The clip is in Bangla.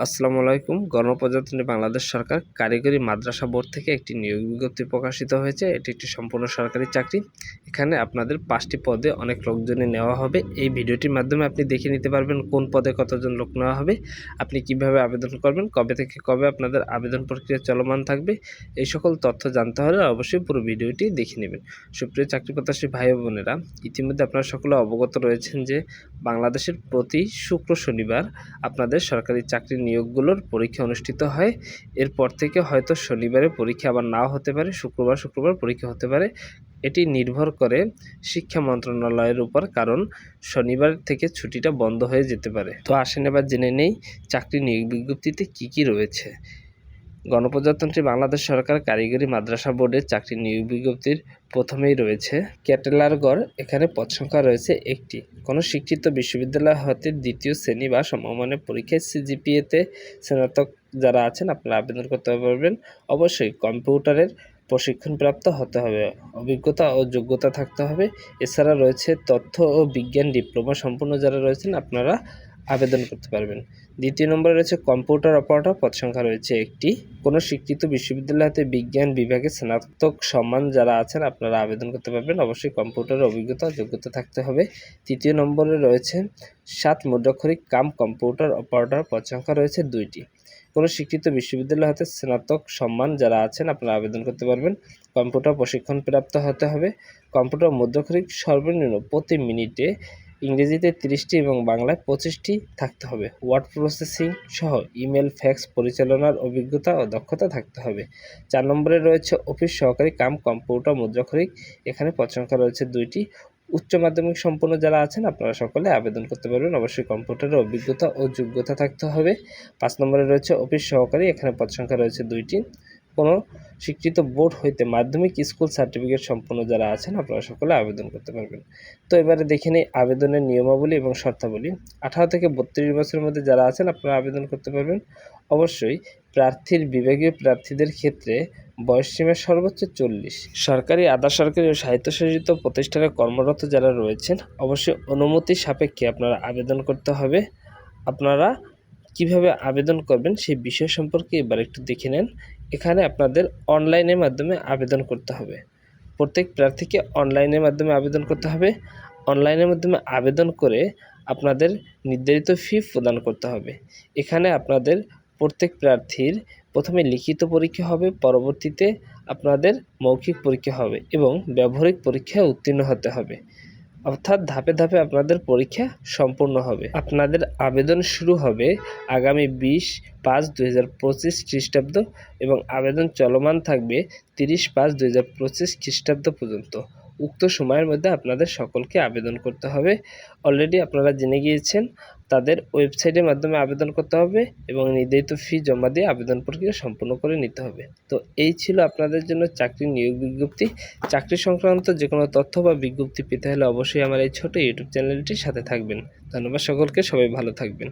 আসসালামু আলাইকুম। গণপ্রজাতন্ত্রী বাংলাদেশ সরকার কারিগরি মাদ্রাসা বোর্ড থেকে একটি নিয়োগ বিজ্ঞপ্তি প্রকাশিত হয়েছে। এটি একটি সম্পূর্ণ সরকারি চাকরি। এখানে আপনাদের পাঁচটি পদে অনেক লোকজনে নেওয়া হবে। এই ভিডিওটির মাধ্যমে আপনি দেখে নিতে পারবেন কোন পদে কতজন লোক নেওয়া হবে, আপনি কীভাবে আবেদন করবেন, কবে থেকে কবে আপনাদের আবেদন প্রক্রিয়া চলমান থাকবে, এই সকল তথ্য জানতে হলে অবশ্যই পুরো ভিডিওটি দেখে নেবেন। সুপ্রিয় চাকরি প্রত্যাশী ভাই বোনেরা, ইতিমধ্যে আপনারা সকলে অবগত রয়েছেন যে বাংলাদেশের প্রতি শুক্র শনিবার আপনাদের সরকারি চাকরি নিয়োগগুলোর পরীক্ষা অনুষ্ঠিত হয়। এরপর থেকে হয়তো শনিবারে পরীক্ষা আবার নাও হতে পারে, শুক্রবার শুক্রবার পরীক্ষা হতে পারে। এটি নির্ভর করে শিক্ষা মন্ত্রণালয়ের উপর, কারণ শনিবার থেকে ছুটিটা বন্ধ হয়ে যেতে পারে। তো আসেন এবার জেনে নেই, চাকরি নিয়োগ বিজ্ঞপ্তিতে কী কী রয়েছে। গণপ্রজাতন্ত্রী বাংলাদেশ সরকার কারিগরি মাদ্রাসা বোর্ডের চাকরি নিয়োগ বিজ্ঞপ্তির প্রথমেই রয়েছে। ক্যাটেলারগড়, এখানে পদ সংখ্যা রয়েছে একটি। কোনো শিক্ষিত বিশ্ববিদ্যালয় হতে দ্বিতীয় শ্রেণি বা সমমানের পরীক্ষায় সিজিপিএতে স্নাতক যারা আছেন, আপনারা আবেদন করতে পারবেন। অবশ্যই কম্পিউটারের প্রশিক্ষণপ্রাপ্ত হতে হবে। অভিজ্ঞতা ও যোগ্যতা থাকতে হবে। এছাড়া রয়েছে তথ্য ও বিজ্ঞান ডিপ্লোমা সম্পূর্ণ যারা রয়েছেন, আপনারা আবেদন করতে পারবেন। দ্বিতীয় নম্বরে রয়েছে কম্পিউটার অপারেটর, পদ সংখ্যা রয়েছে একটি। কোনো স্বীকৃত বিশ্ববিদ্যালয় হতে বিজ্ঞান বিভাগে স্নাতক সম্মান যারা আছেন, আপনারা আবেদন করতে পারবেন। অবশ্যই কম্পিউটারের অভিজ্ঞতা যোগ্যতা থাকতে হবে। তৃতীয় নম্বরে রয়েছে সাত মুদ্রাক্ষরিক কাম কম্পিউটার অপারেটর, পদ সংখ্যা রয়েছে দুইটি। কোনো স্বীকৃত বিশ্ববিদ্যালয় হতে স্নাতক সম্মান যারা আছেন, আপনারা আবেদন করতে পারবেন। কম্পিউটার প্রশিক্ষণ প্রাপ্ত হতে হবে। কম্পিউটার মুদ্রাক্ষরিক সর্বনিম্ন প্রতি মিনিটে ইংরেজিতে তিরিশটি এবং বাংলায় পঁচিশটি থাকতে হবে। ওয়ার্ড প্রসেসিং সহ ইমেল, ফ্যাক্স, পরিচালনার অভিজ্ঞতা ও দক্ষতা থাকতে হবে। চার নম্বরে রয়েছে অফিস সহকারী কাম, কম্পিউটার, মুদ্রাক্ষরিক। এখানে সংখ্যা রয়েছে দুইটি। উচ্চ মাধ্যমিক সম্পন্ন যারা আছেন, আপনারা সকলে আবেদন করতে পারবেন। অবশ্যই কম্পিউটারের অভিজ্ঞতা ও যোগ্যতা থাকতে হবে। পাঁচ নম্বরে রয়েছে অফিস সহকারী। এখানে পদ সংখ্যা রয়েছে দুইটি। কোনো স্বীকৃত বোর্ড হইতে মাধ্যমিক স্কুল সার্টিফিকেট সম্পন্ন যারা আছেন, আপনারা সকলে আবেদন করতে পারবেন। তো এবারে দেখে নিই আবেদনের নিয়মাবলী এবং শর্তাবলী। আঠারো থেকে বত্রিশ বছরের মধ্যে যারা আছেন, আপনারা আবেদন করতে পারবেন। অবশ্যই প্রার্থীর বিভাগীয় প্রার্থীদের ক্ষেত্রে বয়স বয়সসীমা সর্বোচ্চ চল্লিশ। সরকারি, আধা সরকারি ও স্বায়ত্তশাসিত প্রতিষ্ঠানে কর্মরত যারা রয়েছেন, অবশ্যই অনুমতি সাপেক্ষে আপনারা আবেদন করতে হবে। আপনারা কীভাবে আবেদন করবেন সেই বিষয় সম্পর্কে এবার একটু দেখে নেন। এখানে আপনাদের অনলাইনের মাধ্যমে আবেদন করতে হবে। প্রত্যেক প্রার্থীকে অনলাইনের মাধ্যমে আবেদন করতে হবে। অনলাইনের মাধ্যমে আবেদন করে আপনাদের নির্ধারিত ফি প্রদান করতে হবে। এখানে আপনাদের প্রত্যেক প্রার্থীর প্রথমে লিখিত পরীক্ষা হবে, পরবর্তীতে আপনাদের মৌখিক পরীক্ষা হবে এবং ব্যবহারিক পরীক্ষায় উত্তীর্ণ হতে হবে। অর্থাৎ ধাপে ধাপে আপনাদের পরীক্ষা সম্পূর্ণ হবে। আপনাদের আবেদন শুরু হবে আগামী বিশ পাঁচ দুই হাজার পঁচিশ খ্রিস্টাব্দ এবং আবেদন চলমান থাকবে তিরিশ পাঁচ দুই হাজার পঁচিশ খ্রিস্টাব্দ পর্যন্ত। উক্ত সময়ের মধ্যে আপনাদের সকলকে আবেদন করতে হবে। অলরেডি আপনারা জেনে গিয়েছেন, তাদের ওয়েবসাইটের মাধ্যমে আবেদন করতে হবে এবং নির্ধারিত ফি জমা দিয়ে আবেদন প্রক্রিয়া সম্পূর্ণ করে নিতে হবে। তো এই ছিল আপনাদের জন্য চাকরি নিয়োগ বিজ্ঞপ্তি। চাকরি সংক্রান্ত যে কোনো তথ্য বা বিজ্ঞপ্তি পেতে হলে অবশ্যই আমার এই ছোট ইউটিউব চ্যানেলটির সাথে থাকবেন। ধন্যবাদ সকলকে, সবাই ভালো থাকবেন।